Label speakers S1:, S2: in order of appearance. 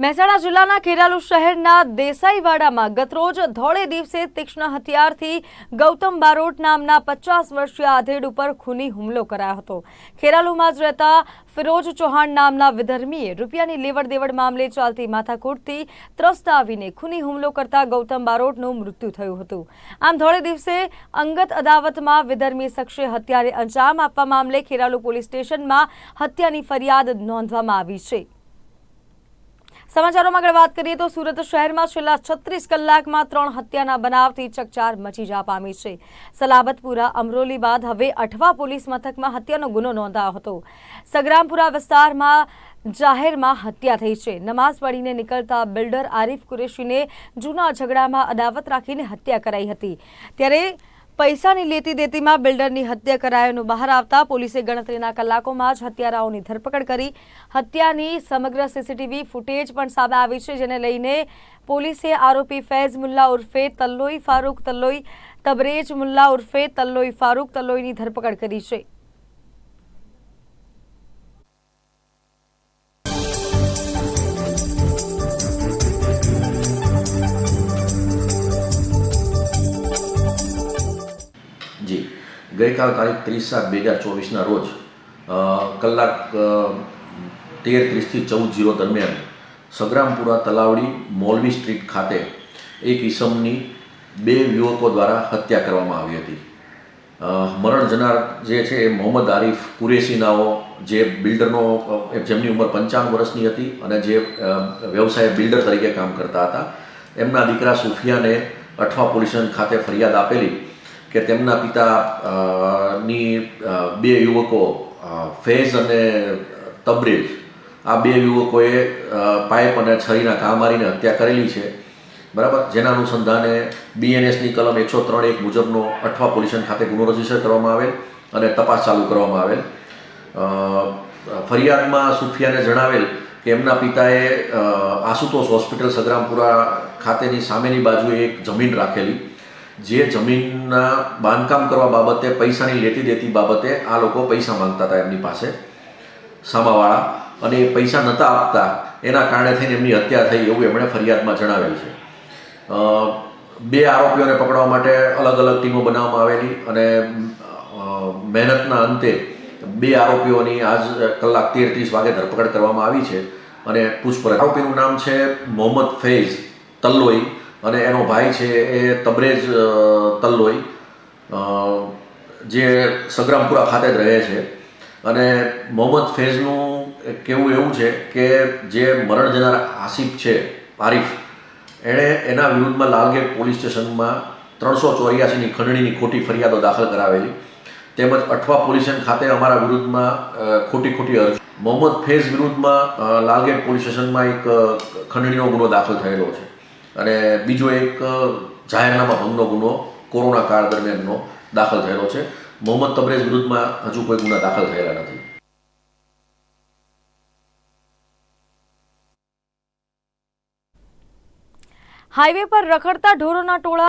S1: મહેસાણા જિલ્લાના ખેરાલુ શહેરના દેસાઈવાડામાં ગતરોજ ધોળે દિવસે તીક્ષ્ણ હથિયારથી ગૌતમ બારોટ નામના પચાસ વર્ષીય આધેડ ઉપર ખૂની હુમલો કરાયો હતો. ખેરાલુમાં જ રહેતા ફિરોજ ચૌહાણ નામના વિધર્મીએ રૂપિયાની લેવડ દેવડ મામલે ચાલતી માથાકૂટથી ત્રસ્ત આવીને ખૂની હુમલો કરતા ગૌતમ બારોટનું મૃત્યુ થયું હતું. આમ ધોળે દિવસે અંગત અદાવતમાં વિધર્મી શખ્સે હત્યાને અંજામ આપવા મામલે ખેરાલુ પોલીસ સ્ટેશનમાં હત્યાની ફરિયાદ નોંધવામાં આવી છે. સમાચારોમાં આગળ વાત કરીએ તો સુરત શહેરમાં છેલ્લા છત્રીસ કલાકમાં ત્રણ હત્યાના બનાવથી ચકચાર મચી જવા પામી છે. સલાબતપુરા અમરોલી બાદ હવે અઠવા પોલીસ મથકમાં હત્યાનો ગુનો નોંધાયો હતો. સગ્રામપુરા વિસ્તારમાં જાહેરમાં હત્યા થઈ છે. નમાઝ પડીને નીકળતા બિલ્ડર આરિફ કુરેશીને જૂના ઝઘડામાં અદાવત રાખીને હત્યા કરાઈ હતી. ત્યારે પૈસાની લેતી દેતીમાં બિલ્ડરની હત્યા કરાયાનું બહાર આવતા પોલીસે ગણતરીના કલાકોમાં જ હત્યારાઓની ધરપકડ કરી. હત્યાની સમગ્ર સીસીટીવી ફૂટેજ પણ સામે આવી છે, જેને લઈને પોલીસે આરોપી ફૈઝ મુલ્લા ઉર્ફે તલ્લોઈ ફારૂક તલ્લોઈ, તબરેજ મુલ્લા ઉર્ફે તલ્લોઈ ફારૂક તલ્લોઈની ધરપકડ કરી છે.
S2: ગઈકાલ તારીખ ત્રીસ સાત બે હજાર ચોવીસના રોજ કલાક તેર ત્રીસથી ચૌદ જીરો દરમિયાન સગ્રામપુરા તલાવડી મોલવી સ્ટ્રીટ ખાતે એક ઈસમની બે યુવકો દ્વારા હત્યા કરવામાં આવી હતી. મરણ જનાર જે છે એ મોહમ્મદ આરીફ કુરેશીનાઓ, જે બિલ્ડરનો જેમની ઉંમર પંચાવન વર્ષની હતી અને જે વ્યવસાય બિલ્ડર તરીકે કામ કરતા હતા. એમના દીકરા સુફિયાને અઠવા પોલીસ ખાતે ફરિયાદ આપેલી કે તેમના પિતા ની બે યુવકો ફેઝ અને તબરેજ, આ બે યુવકોએ પાઇપ અને છરીના ઘા મારીને હત્યા કરેલી છે. બરાબર? જેના અનુસંધાને બીએનએસની કલમ એકસો ત્રણ એક મુજબનો અઠવા પોલ્યુશન ખાતે ગુનો રજિસ્ટર કરવામાં આવેલ અને તપાસ ચાલુ કરવામાં આવેલ. ફરિયાદમાં સુફિયાને જણાવેલ કે એમના પિતાએ આશુતોષ હોસ્પિટલ સગ્રામપુરા ખાતેની સામેની બાજુએ એક જમીન રાખેલી. જે જમીનના બાંધકામ કરવા બાબતે પૈસાની લેતી દેતી બાબતે આ લોકો પૈસા માંગતા હતા એમની પાસે, સામાવાળા. અને એ પૈસા નહોતા આપતા, એના કારણે થઈને એમની હત્યા થઈ એવું એમણે ફરિયાદમાં જણાવેલ છે. બે આરોપીઓને પકડવા માટે અલગ અલગ ટીમો બનાવવામાં આવેલી અને મહેનતના અંતે બે આરોપીઓની આજ કલાક તેર ત્રીસ વાગે ધરપકડ કરવામાં આવી છે. અને પૂછપરછ આરોપીનું નામ છે મોહમ્મદ ફૈઝ તલ્લોઈ. અને એનો ભાઈ છે એ તબરેજ તલ્લોઈ જે સગ્રામપુરા ખાતે જ રહે છે. અને મોહમ્મદ ફૈઝનું કહેવું એવું છે કે જે મરણ જનાર આસિફ છે, આરિફ, એણે એના વિરુદ્ધમાં લાલગેટ પોલીસ સ્ટેશનમાં ત્રણસો ચોર્યાસીની ખંડણીની ખોટી ફરિયાદો દાખલ કરાવેલી. તેમજ અઠવા પોલીસ ખાતે અમારા વિરુદ્ધમાં ખોટી ખોટી અરજી. મોહમ્મદ ફૈઝ વિરુદ્ધમાં લાલગેટ પોલીસ સ્ટેશનમાં એક ખંડણીનો ગુનો દાખલ થયેલો છે. અને બીજો એક જાહેરનામા ભંગનો ગુનો કોરોના કાળ દરમિયાનનો દાખલ થયેલો છે. મોહમ્મદ તબરેજ વિરુદ્ધમાં હજુ કોઈ ગુના દાખલ થયેલા નથી.
S1: હાઈવે પર રખડતા ઢોરોના ટોળા